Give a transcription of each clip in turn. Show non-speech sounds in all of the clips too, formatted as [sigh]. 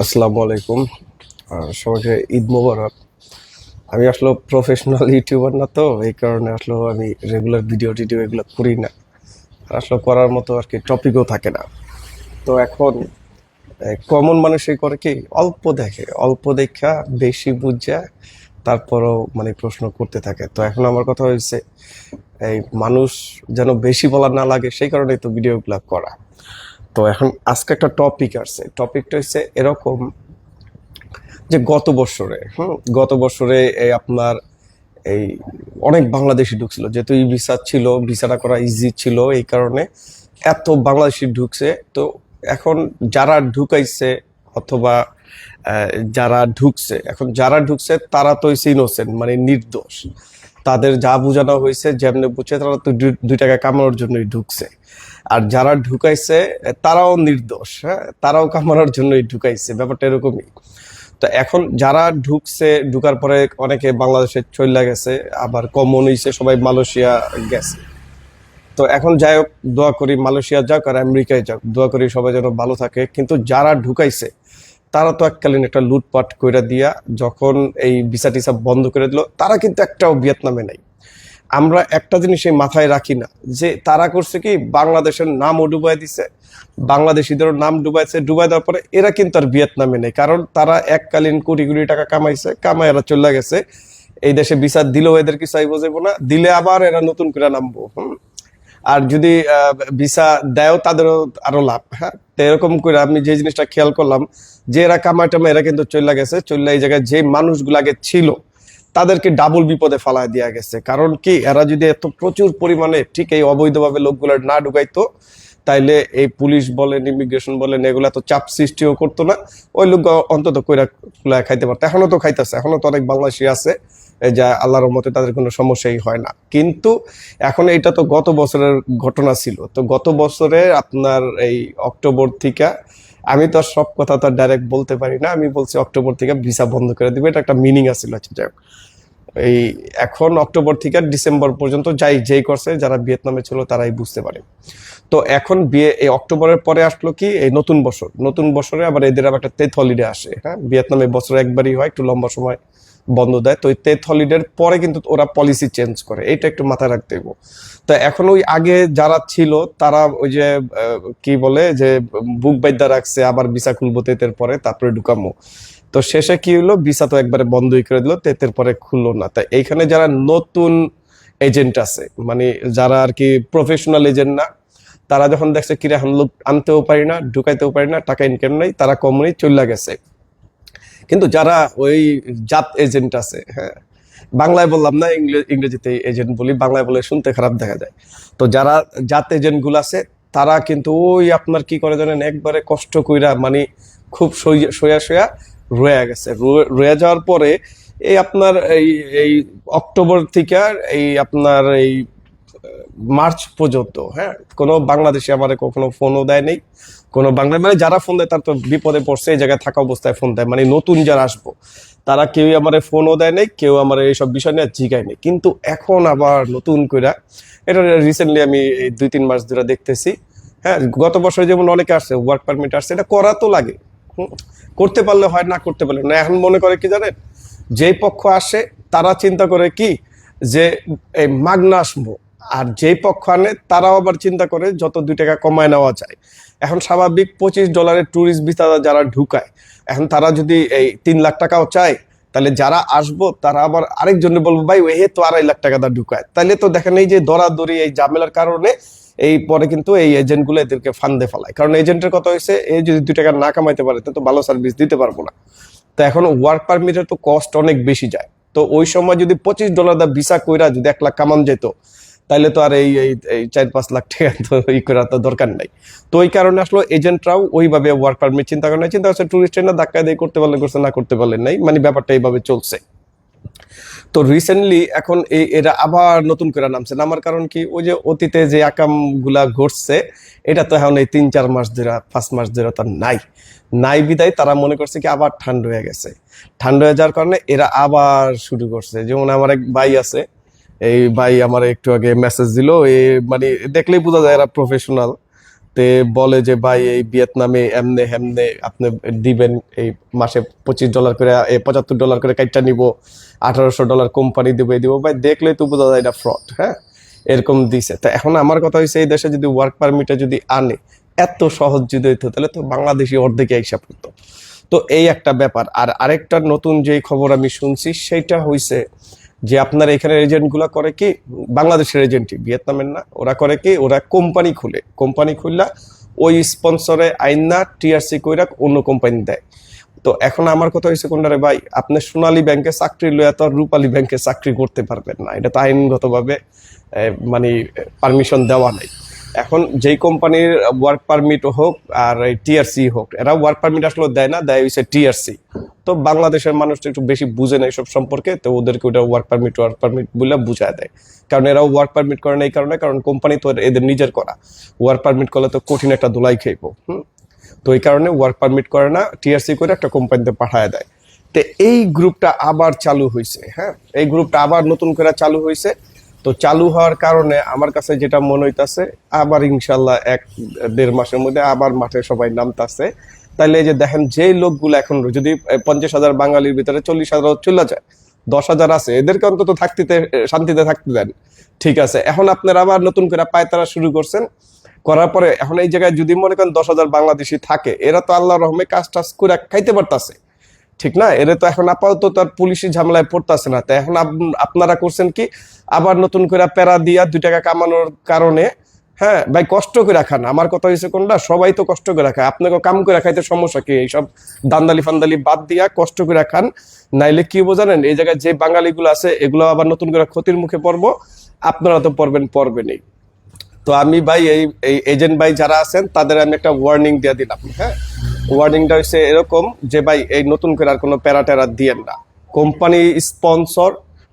আসসালামু আলাইকুম। সবাইকে ঈদ মোবারক। আমি আসলে প্রফেশনাল ইউটিউবার না তো, এই কারণে আসলে আমি রেগুলার ভিডিও টিডিও এগুলো করি না। আসলে করার মতো আর কি টপিকও থাকে না। তো এখন কমন মানুষই করে কি, অল্প দেখে, অল্প দেখা, বেশি বুঝা, তারপরও মানে প্রশ্ন করতে থাকে। তো এখন আমার কথা হয়েছে এই মানুষ যেন বেশি বলা না লাগে, সেই কারণেই তো ভিডিওগুলো করা। তো এখন আজকে একটা টপিক আসছে। টপিকটা হচ্ছে এরকম যে গত বছরে, হুম, গত বছরে এই আপনার এই অনেক বাংলাদেশি ঢুকছিল। যেহেতু ই ভিসা ছিল ভিসাটা করা ইজি ছিল এই কারণে এত বাংলাদেশি ঢুকছে। তো এখন যারা ঢুকাইছে অথবা যারা ঢুকছে, এখন যারা ঢুকছে তারা তো ইনোসেন্ট মানে নির্দোষ। তাদের যা বোঝানো হয়েছে যেমনি বুঝছে, তারা তো দুই- টাকা কামানোর জন্যই ঢুকছে। আর যারা ঢুকাইছে, তারাও নির্দোষ হ্যাঁ? তারাও কামানোর জন্যই ঢুকাইছে, ব্যাপারটা এরকমই। তো এখন যারা ঢুকছে, ঢুকার পরে অনেকে বাংলাদেশে চলে গেছে, আবার কমন হয়েছে সবাই মালয়েশিয়া গেছে। তো এখন যাই হোক, দোয়া করি মালয়েশিয়া যাক আর আমেরিকায় যাক, দোয়া করি সবাই যেন ভালো থাকে। কিন্তু যারা ঢুকাইছে তারা তো এককালীন একটা লুটপাট করে দিয়া যখন এই ভিসা টিসা বন্ধ করে দিল, তারা কিন্তু একটাও ভিয়েতনামে নাই। আমরা একটা জিনিস এই মাথায় রাখি না, যে তারা করছে কি, বাংলাদেশের নামও ডুবাই দিছে, বাংলাদেশিদেরও নাম ডুবাইছে, ডুবাই দেওয়ার পরে এরা কিন্তু আর ভিয়েতনামে নেই, কারণ তারা এককালীন কোটি কোটি টাকা কামাইছে, কামাই এরা চলে গেছে। এই দেশে ভিসা দিলেও এদের কিছু আইব যাইব না, দিলে আবার এরা নতুন করে নামবো আর যদি ভিসা দেয় তাদেরও আরও লাভ হ্যাঁ? তো এরকম করে আমি যে জিনিসটা খেয়াল করলাম, যে এরা কামাই টামাই এরা কিন্তু চল্লা গেছে চল্লা এই জায়গায় যে মানুষগুলো আগে ছিল, তাদেরকে ডাবল বিপদে ফালায় দেওয়া গেছে। কারণ কি, এরা যদি এত প্রচুর পরিমাণে ঠিক এই অবৈধভাবে লোকগুলো না ঢুকাইতো তাইলে এই পুলিশ বলেন ইমিগ্রেশন বলেন, এগুলো এত চাপ সৃষ্টিও করতো না। ওই লোক অন্তত কইরা কুলায় খাইতে পারতো। এখনও তো খাইতেছে, এখনও তো অনেক বাংলাদেশি আছে যা আল্লাহর মতে তাদের কোনো সমস্যাই হয় না। কিন্তু এখন এটা তো গত বছরের ঘটনা ছিল। তো গত বছরে আপনার এই অক্টোবর থেকে, আমি তো সব কথা তো ডাইরেক্ট বলতে পারি না। আমি বলছি অক্টোবর থেকে ভিসা বন্ধ করে দিবে। এটা একটা মিনিং আচ্ছা যাই হোক। এই এখন অক্টোবর থেকে ডিসেম্বর পর্যন্ত যাই, যেই করছে, যারা ভিয়েতনামে ছিল তারাই বুঝতে পারে। তো এখন বিয়ে, এই অক্টোবরের পরে আসলো কি, এই নতুন বছর। নতুন বছরে আবার এদের আবার একটা তেথ হলিডে আসে। হ্যাঁ ভিয়েতনামে বছরে একবারই হয়, একটু লম্বা সময় বন্ধ দেয়। তো এই তেথ হলিডের পরে কিন্তু ওরা পলিসি চেঞ্জ করে। এটা একটু মাথায় রাখতে হইব তো এখন ওই আগে যারা ছিল, তারা ওই যে কি বলে, যে বুক বাইদ্যা রাখছে, আবার ভিসা খুলবো তেতের পরে, তারপরে ঢুকামো। তো শেষে কি হলো ভিসা তো একবারে বন্ধই করে দিল, তেতের পরে খুললো না। তাই এইখানে যারা নতুন এজেন্ট আছে মানে যারা আর কি প্রফেশনাল এজেন্ট না তারা যখন দেখছে, কিরে লোক আনতেও পারি না, ঢুকাইতেও পারি না, টাকা ইনকাম নাই, তারা কমনই চলে গেছে। কিন্তু যারা ওই জাত এজেন্ট আছে হ্যাঁ বাংলায় বললাম না ইংরেজিতে এজেন্ট বলি, বাংলায় বলে শুনতে খারাপ দেখা যায়। তো যারা জাত এজেন্টগুলো আছে, তারা কিন্তু ওই আপনার কি করে জানেন, একবারে কষ্ট কইরা মানে খুব সইয়া সইয়া রয়ে গেছে। রয়ে যাওয়ার পরে এই আপনার এই এই অক্টোবর থেকে এই আপনার এই মার্চ পর্যন্ত হ্যাঁ? কোনো বাংলাদেশে আমার কখনো ফোনও দেয় নেই। কোনো বাংলা মানে যারা ফোন দেয়, তার তো বিপদে পড়ছে, এই জায়গায় থাকা অবস্থায় ফোন দেয়। মানে নতুন যারা আসব, তারা কেউই আমার ফোনও দেয় নেই, কেউ আমার এইসব বিষয় নিয়ে জিগায় নেই। কিন্তু এখন আবার নতুন করে এটা রিসেন্টলি আমি দুই, তিন মাস ধরে দেখতেছি হ্যাঁ? গত বছর যেমন অনেকে আসছে ওয়ার্ক পারমিট আসছে, এটা করা তো লাগে। করতে পারলে হয়, না করতে পারলে না। এখন মনে করে কি জানেন? যেই পক্ষ আসে, তারা চিন্তা করে কি? যে, এই মাগনা আসব। আর যেই পক্ষ আনে, তারাও আবার চিন্তা করে যত দুই টাকা কমায় নেওয়া যায়। এখন স্বাভাবিক পঁচিশ ডলারের ট্যুরিস্ট ভিসা যারা ঢুকায়, এখন তারা যদি এই তিন লাখ টাকাও চায়, তাহলে যারা আসব, তারা আবার আরেকজনে বলব, ভাই, এ তো আড়াই লাখ টাকা ঢুকায়। তাহলে তো দেখেন এই যে দরাদরি, এই ঝামেলার কারণে এই পরে কিন্তু এই এজেন্টগুলো এদেরকে ফান্দে ফেলায়। কারণ এজেন্টের কথা হয়েছে এই যদি দুই টাকা না কামাইতে পারে তো ভালো সার্ভিস দিতে পারব না। তো এখন ওয়ার্ক পারমিটের তো কস্ট অনেক বেশি যায়। তো ওই সময় যদি পঁচিশ ডলার দা ভিসা কইরা যদি এক লাখ কামান যেত তাইলে তো আর এই, এই- চার পাঁচ লাখ টাকা তো ই করার তো দরকার নাই। তো ওই কারণে আসলে এজেন্টরাও ওইভাবে ওয়ার্ক পারমিট চিন্তা করে না চিন্তা করছে টুরিস্টের না ধাক্কা দিয়ে করতে পারলে করছে, না করতে পারলেন নাই। মানে ব্যাপারটা এইভাবে চলছে। তো রিসেন্টলি এখন এই এরা আবার নতুন করে নামছে। নামার কারণ কি? ওই যে অতীতে যে আকামগুলা ঘটছে, এটা তো এখন এই তিন, চার মাস ধরে, পাঁচ মাস ধরে তার নাই। নাই বিদায় তারা মনে করছে কি আবার ঠান্ডা হয়ে গেছে। ঠান্ডা হয়ে যাওয়ার কারণে এরা আবার শুরু করছে। যেমন আমার এক ভাই আছে এই ভাই আমার একটু আগে মেসেজ দিল, এ মানে দেখলেই বোঝা যায় এরা প্রফেশনাল তে বলে যে, ভাই, এই ভিয়েতনামে এমনে হেমনে আপনি দিবেন, এই মাসে পঁচিশ ডলার করে এই পঁচাত্তর ডলার করে কাইটটা নিব, আঠারোশো ডলার কোম্পানি দিব দিব। ভাই, দেখলেই তো বোঝা যায় এটা ফ্রড হ্যাঁ? এরকম দিছে। তা এখন আমার কথা হয়েছে এই দেশে যদি ওয়ার্ক পারমিটে যদি আনে, এত সহজ যদি হইতো, তাহলে তো বাংলাদেশি অর্ধেকে হিসাব করতো। তো এই একটা ব্যাপার। আর আরেকটা নতুন যেই খবর আমি শুনছি, সেইটা হইছে যে আপনার এখানে এজেন্টগুলো করে কি? বাংলাদেশের এজেন্টই ভিয়েতনামের না। ওরা করে কি? ওরা কোম্পানি খুলে। কোম্পানি খুললা, ওই স্পন্সরে আইনা টিআরসি কইরা অন্য কোম্পানি দেয়। তো এখন আমার কথা হয়েছে কোনটারে ভাই? আপনি সোনালী ব্যাংকে চাকরি লইয়া তো রূপালী ব্যাংকে চাকরি করতে পারবেন না। এটা তো আইনগতভাবে মানে পারমিশন দেওয়া নাই। এখন যেই কোম্পানির ওয়ার্ক পারমিট হোক আর টিআরসি হোক, এরা ওয়ার্ক পারমিট আসলে দেয় না, দেয় হচ্ছে টিআরসি তো বাংলাদেশের মানুষটা একটু বেশি বুঝে না এইসব সম্পর্কে, তো ওদেরকে ওটা ওয়ার্ক পারমিট ওয়ার্ক পারমিট বলে বুঝায় দেয়। কারণ এরাও ওয়ার্ক পারমিট করে না এই কারণে, কারণ কোম্পানি তো এদের নিজের করা। ওয়ার্ক পারমিট করলে তো কঠিন একটা দোলাই খাইবো, হুম? তো এই কারণে ওয়ার্ক পারমিট করে না টিআরসি করে একটা কোম্পানিতে পাঠায় দেয়। তো এই গ্রুপটা আবার চালু হয়েছে হ্যাঁ? এই গ্রুপটা আবার নতুন করে চালু হয়েছে তো চালু হওয়ার কারণে আমার কাছে যেটা মনে হইতাছে, আবার ইনশাল্লাহ এক দেড় মাসের মধ্যে আবার মাঠে সবাই নামতাছে। তাইলে যে দেখেন যে লোকগুলো এখন যদি পঞ্চাশ হাজার বাঙালির ভিতরে চল্লিশ হাজার চলে যায়, দশ হাজার আছে, এদেরকে অন্তত থাকতে শান্তিতে থাকতে দেন। ঠিক আছে, এখন আপনারা আবার নতুন করে পায়তারা শুরু করছেন, করার পরে এখন এই জায়গায় যদি মনে করেন দশ হাজার বাংলাদেশি থাকে, এরা তো আল্লাহ রহমে কাজ টাজ করে খাইতে পারতাছে। ঠিক না? এরা তো এখন আপাতত তার পুলিশি ঝামেলায় পড়তাছে না। তো এখন আপ- আপনারা করছেন কি? আবার নতুন করে প্যারা দিয়া দুই টাকা কামানোর কারণে হ্যাঁ? ভাই, কষ্ট করে খান। আমার কথা হয়েছে কোনটা? সবাই তো কষ্ট করে খায়। আপনাকে কাম করে খাইতে সমস্যা কি? এইসব দান্দালি ফান্দালি বাদ দিয়া কষ্ট করে খান। নাইলে কি বোঝানেন এই জায়গায় যে বাঙালিগুলো আছে, এগুলো আবার নতুন করে ক্ষতির মুখে পড়ব। আপনারা তো পড়বেন, পড়বেনই। তো আমি ভাই, এই এজেন্ট ভাই যারা আছেন, তাদের আমি একটা ওয়ার্নিং দিয়ে দিলাম হ্যাঁ? ওয়ার্নিংটা হচ্ছে এরকম যে, ভাই, এই নতুন করে আর কোনো প্যারা ট্যারা দিয়েন না। কোম্পানি স্পন্সর,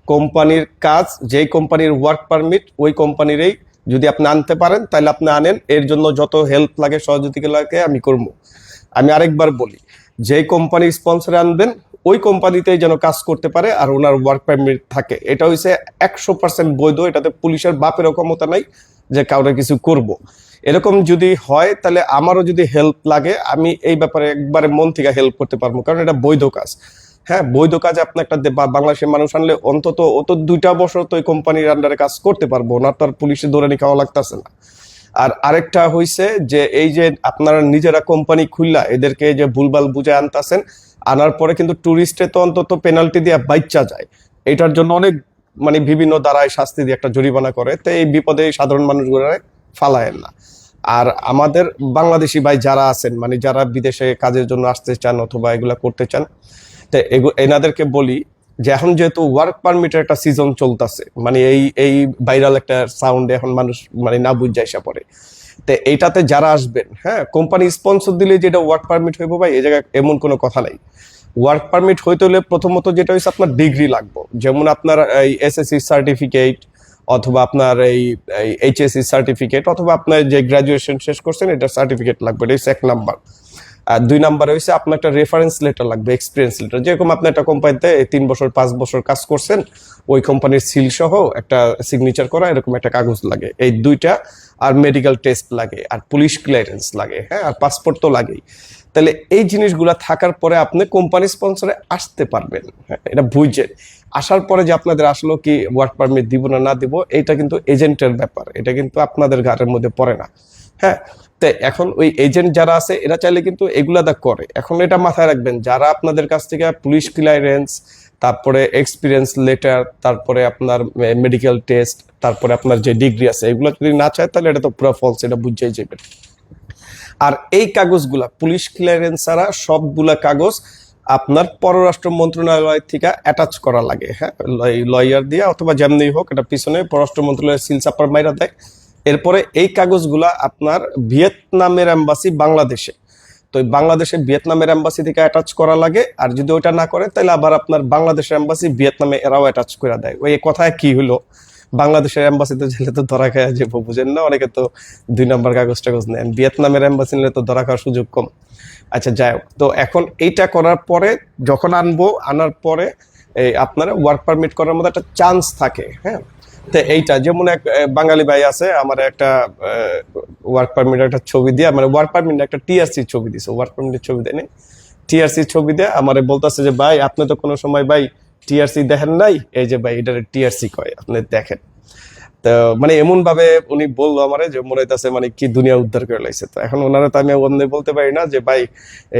কোম্পানির কাজ, যেই কোম্পানির ওয়ার্ক পারমিট, ওই কোম্পানিরই যদি আপনি আনতে পারেন তাহলে আপনি আনেন। এর জন্য যত হেল্প লাগে, সহযোগিতা লাগে, আমি করব। আমি আরেকবার বলি, যেই কোম্পানি স্পন্সরে আনবেন, ওই কোম্পানিতেই যেন কাজ করতে পারে আর ওনার ওয়ার্ক পারমিট থাকে। এটা হচ্ছে একশো পার্সেন্ট বৈধ, এটাতে পুলিশের বাপেরও ক্ষমতা নাই যে কাউরে কিছু করব। এরকম যদি হয়, তাহলে আমারও যদি হেল্প লাগে, আমি এই ব্যাপারে একবারে মন থেকে হেল্প করতে পারব, কারণ এটা বৈধ কাজ। হ্যাঁ বৈধ কাজ আপনি একটা বাংলাদেশের মানুষ আনলে অন্তত অত দুইটা বছর তো ওই কোম্পানির আন্ডারে কাজ করতে পারব, না তো আর পুলিশে দৌড়ানি খাওয়া লাগতেছে না। আর আরেকটা হইছে যে, এই যে আপনারা নিজেরা কোম্পানি খুললা, এদেরকে যে ভুলভাল বুঝে আনতাছেন, আনার পরে কিন্তু টুরিস্টে তো অন্তত পেনাল্টি দিয়ে বাচ্চা যায়। এটার জন্য অনেক মানে বিভিন্ন দ্বারায় শাস্তি দিয়ে একটা জরিমানা করে। তো এই বিপদে সাধারণ মানুষগুলো ফালায়েন না। আর আমাদের বাংলাদেশি ভাই যারা আছেন মানে যারা বিদেশে কাজের জন্য আসতে চান অথবা এগুলা করতে চান, তো এনাদেরকে বলি যে এখন যেহেতু ওয়ার্ক পারমিটের একটা সিজন চলতেছে মানে এই এই ভাইরাল একটা সাউন্ড এখন মানুষ মানে না বুঝ আসা পড়ে। তো এইটাতে যারা আসবেন হ্যাঁ কোম্পানি স্পন্সর দিলে যেটা ওয়ার্ক পারমিট হইব ভাই, এই জায়গায় এমন কোনো কথা নাই। ওয়ার্ক পারমিট হইতে হলে প্রথমত যেটা হচ্ছে আপনার ডিগ্রি লাগবে। যেমন আপনার এই এসএসসি সার্টিফিকেট অথবা আপনার এই এইচএসসি সার্টিফিকেট অথবা আপনার যে গ্রাজুয়েশন শেষ করছেন এটার সার্টিফিকেট লাগবে, এটা হচ্ছে এক নাম্বার। আর দুই নাম্বারে হচ্ছে আপনার একটা রেফারেন্স লেটার লাগবে এক্সপিরিয়েন্স লেটার যেরকম আপনি একটা কোম্পানিতে তিন বছর, পাঁচ বছর কাজ করছেন, ওই কোম্পানির সিল সহ একটা সিগনেচার করা, এরকম একটা কাগজ লাগে। এই দুইটা আর মেডিকেল টেস্ট লাগে, আর পুলিশ ক্লিয়ারেন্স লাগে হ্যাঁ আর পাসপোর্ট তো লাগেই। তাহলে এই জিনিসগুলো থাকার পরে আপনি কোম্পানি স্পন্সরে আসতে পারবেন হ্যাঁ এটা বুঝছেন আসার পরে যে আপনাদের আসলো কি ওয়ার্ক পারমিট দিব না না দিব এটা কিন্তু এজেন্টের ব্যাপার, এটা কিন্তু আপনাদের ঘাটের মধ্যে পড়ে না হ্যাঁ। তো এখন ওই এজেন্ট যারা আছে, এরা চাইলে কিন্তু এগুলা দা করে। এখন এটা মাথায় রাখবেন, যারা আপনাদের কাছ থেকে পুলিশ ক্লিয়ারেন্স তারপরে এক্সপিরিয়েন্স লেটার তারপরে আপনার মেডিকেল টেস্ট তারপরে আপনার যে ডিগ্রি আছে, এগুলো যদি না চায় তাহলে এটা তো পুরো ফলস এটা বুঝেই যাবেন। আর এই কাগজগুলা পুলিশ ক্লিয়ারেন্স ছাড়া সবগুলা কাগজ আপনার পররাষ্ট্র মন্ত্রণালয় থেকে অ্যাটাচ করা লাগে হ্যাঁ? লয়ার দিয়ে অথবা যেমনি হোক, এটা পিছনে পররাষ্ট্র মন্ত্রণালয়ের সিল চাপার মাইরা দেয়। এরপরে এই কাগজগুলা আপনার ভিয়েতনামের অ্যাম্বাসি বাংলাদেশে তো বাংলাদেশে ভিয়েতনামের এম্বাসি থেকে অ্যাটাচ করা লাগে। আর যদি ওটা না করে তাহলে আবার আপনার বাংলাদেশের এম্বাসি ভিয়েতনামে এরাও অ্যাটাচ করে দেয়। ওই কথায় কি হলো? বাংলাদেশের অ্যাম্বাসিতে গেলে তো ধরা খায় যাব বুঝেন না? অনেকে তো দুই নম্বর কাগজ টাগজ নেন। ভিয়েতনামের এম্বাসি নিলে তো ধরা খাওয়ার সুযোগ কম। আচ্ছা যাই হোক। তো এখন এইটা করার পরে যখন আনব, আনার পরে এই আপনারা ওয়ার্ক পারমিট করার মতো একটা চান্স থাকে হ্যাঁ? তো এইটা, যেমন এক বাঙালি ভাই আছে, আমার একটা ওয়ার্ক পারমিট একটা ছবি দিয়ে মানে ওয়ার্ক পারমিট একটা টিআরসি ছবি দিছে ওয়ার্ক পারমিটের ছবি দেয় টিআরসি ছবি দিয়ে আমার বলতেছে যে, ভাই, আপনি তো কোনো সময় ভাই টিআরসি দেখেন নাই? এই যে, ভাই এটা টিআরসি কয়, আপনি দেখেন। তো মানে এমন ভাবে উনি বলল আমারে যে, মনে হইতাছে মানে কি দুনিয়া উদ্ধার করে লাইছে। তো এখন ওনারা তো আমি অন্য বলতে পারি না যে, ভাই,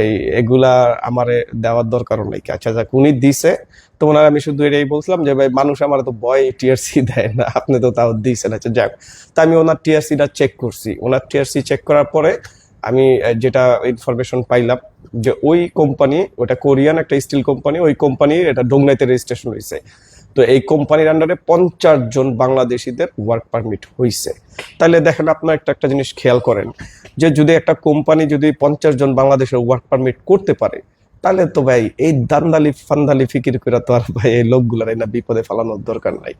এই এগুলা আমারে দেওয়ার দরকার নাই। আচ্ছা যাক, উনি দিছে। তো ওনারা আমি শুধু এটাই বলছিলাম যে, ভাই, মানুষ আমার তো ভয় টিআরসি [laughs] দেয় না। আপনি তো তাও দিয়েছেন আচ্ছা যাক। তা আমি ওনার টিআরসিটা চেক করছি। ওনার টিআরসি চেক করার পরে আমি যেটা ইনফরমেশন পাইলাম যে, ওই কোম্পানি ওটা কোরিয়ান একটা স্টিল কোম্পানি ওই কোম্পানির এটা ডোংনাইতে রেজিস্ট্রেশন হয়েছে তো এই কোম্পানির আন্ডারে পঞ্চাশ জন বাংলাদেশিদের ওয়ার্ক পারমিট হয়েছে তাহলে দেখেন আপনার একটা একটা জিনিস খেয়াল করেন, যে যদি একটা কোম্পানি যদি পঞ্চাশ জন বাংলাদেশের ওয়ার্ক পারমিট করতে পারে, তাহলে তো ভাই এই দান্দালি ফান্দালি ফিকির করে তো আর ভাই এই লোকগুলার না বিপদে ফেলানোর দরকার নাই।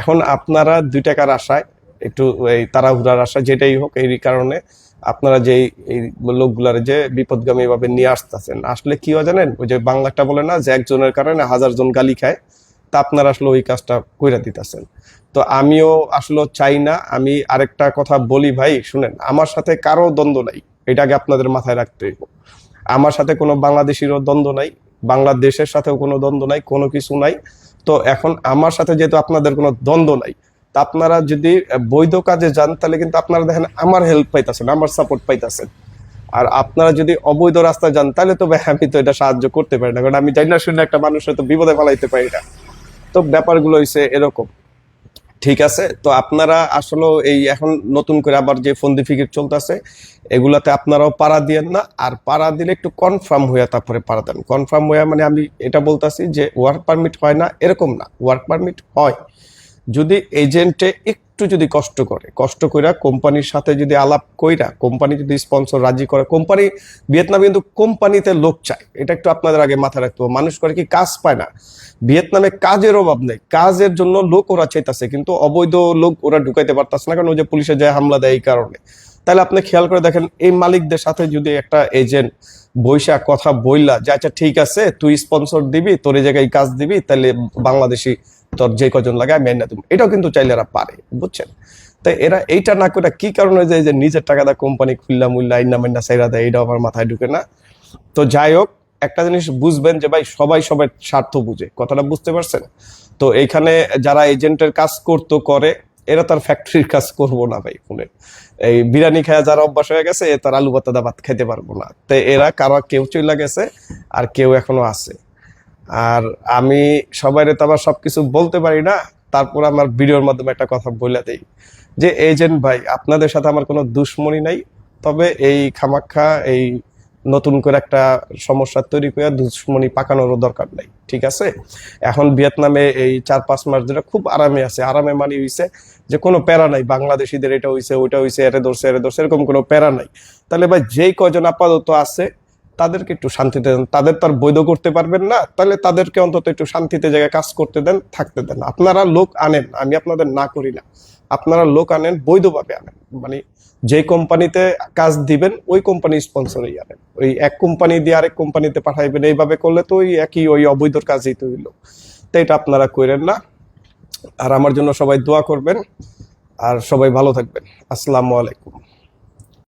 এখন আপনারা দুই টাকার আশায়, একটু এই তাড়াহুড়ার আশা যেটাই হোক, এই কারণে আপনারা যে এই লোকগুলার যে বিপদগামী ভাবে নিয়ে আসতেছেন, আসলে কি হয় জানেন? ওই যে বাংলাটা বলে না, যে একজনের কারণে হাজার জন গালি খায় তা আপনারা আসলে ওই কাজটা কইরা দিতেছেন। তো আমিও আসলে চাই না, আমি আরেকটা কথা বলি ভাই, শুনেন, আমার সাথে কারও দ্বন্দ্ব নাই, এটা আগে আপনাদের মাথায় রাখতে। আমার সাথে কোনো বাংলাদেশিরও দ্বন্দ্ব নাই, বাংলাদেশের সাথেও কোনো দ্বন্দ্ব নাই, কোনো কিছু নাই। তো এখন আমার সাথে যেহেতু আপনাদের কোনো দ্বন্দ্ব নাই, তা আপনারা যদি বৈধ কাজে যান, তাহলে কিন্তু আপনারা দেখেন আমার হেল্প পাইতেছেন, আমার সাপোর্ট পাইতেছেন। আর আপনারা যদি অবৈধ রাস্তায় যান, তাহলে তো ভাই আমি তো এটা সাহায্য করতে পারি না, কারণ আমি জানি না শুনে একটা মানুষের তো বিপদে ফেলাইতে পারি না। তো ব্যাপারগুলো হয়েছে এরকম। ঠিক আছে? তো আপনারা আসলে এই এখন নতুন করে আবার যে ফোন ফিকির চলতেছে, এগুলাতে আপনারাও পাড়া দিয়েন না। আর পাড়া দিলে একটু কনফার্ম হইয়া তারপরে পাড়া দেন। কনফার্ম হইয়া মানে আমি এটা বলতাছি যে ওয়ার্ক পারমিট হয় না, এরকম না। ওয়ার্ক পারমিট হয়। যদি এজেন্টে একটু যদি কষ্ট করে, কষ্ট কইরা কোম্পানির সাথে যদি আলাপ কইরা কোম্পানি যদি স্পন্সর রাজি করে কোম্পানি ভিয়েতনামে কিন্তু কোম্পানিতে লোক চায়। এটা একটু আপনাদের আগে মাথায় রাখতে হবে। মানুষ করে কি কাজ পায় না? ভিয়েতনামে কাজের অভাব নেই। কাজের জন্য লোক ওরা চাইতেছে, কিন্তু অবৈধ লোক ওরা ঢুকাইতে পারতেছে না, কারণ ওই যে পুলিশে যায় হামলা দেয় এই কারণে। তাহলে আপনি খেয়াল করে দেখেন, এই মালিকদের সাথে যদি একটা এজেন্ট বৈশা কথা বইলা যে আচ্ছা ঠিক আছে, তুই স্পন্সর দিবি, তোর এই জায়গায় কাজ দিবি, তাহলে বাংলাদেশি তোর যে কজন লাগে, আমি এনে দেবো। এটাও কিন্তু চাইলে এরা পারে, বুঝছেন? তাই এরা এইটা না করে কি কারণে যে যে নিজের টাকা দা কোম্পানি খুললা মুল্লা আইনা মাইনা সাইরা দেয়, এটাও আমার মাথায় ঢুকে না। তো যাই হোক, একটা জিনিস বুঝবেন যে ভাই, সবাই সবার স্বার্থ বুঝে, কথাটা বুঝতে পারছেন? তো এইখানে যারা এজেন্টের কাজ করতো, করে, এরা তার ফ্যাক্টরির কাজ করব না ভাই, শুনে। এই বিরিয়ানি খায় যারা অভ্যাস হয়ে গেছে, তার আলু ভাত ভাত খেতে পারব না। তো এরা কারও কেউ চলে গেছে, আর কেউ এখনও আছে। আর আমি সবাইরে তো আবার সবকিছু বলতে পারি না, তারপর আমার ভিডিওর মাধ্যমে একটা কথা বলে দেই যে এজেন্ট ভাই, আপনাদের সাথে আমার কোনো দুশ্মনী নাই, তবে এই খামাখা, এই নতুন করে একটা সমস্যা তৈরি করে দুশ্মনী পাকানোরও দরকার নাই, ঠিক আছে? এখন ভিয়েতনামে এই চার পাঁচ মাস ধরে খুব আরামে আছে, আরামে মানে হইছে যে কোনো প্যারা নাই, বাংলাদেশিদের এটা হইছে, ওইটা হইছে, এরে ধরছে এরে ধরছে, এরকম কোনো প্যারা নাই। তাহলে ভাই, যেই কজন আপাতত আছে তাদেরকে একটু শান্তিতে দেন। তাদের তো আর বৈধ করতে পারবেন না, তাহলে তাদেরকে অন্তত একটু শান্তিতে জায়গায় কাজ করতে দেন, থাকতে দেন। আপনারা লোক আনেন, আমি আপনাদের না করি না। আপনারা লোক আনেন, বৈধভাবে আনেন। মানে যে কোম্পানিতে কাজ দিবেন, ওই কোম্পানি স্পন্সরই আনেন। ওই এক কোম্পানি দিয়ে আরেক কোম্পানিতে পাঠাইবেন, এইভাবে করলে তো ওই একই ওই অবৈধর কাজই তো হইল। তো এটা আপনারা করেন না। আর আমার জন্য সবাই দোয়া করবেন। আর সবাই ভালো থাকবেন। আসসালামু আলাইকুম।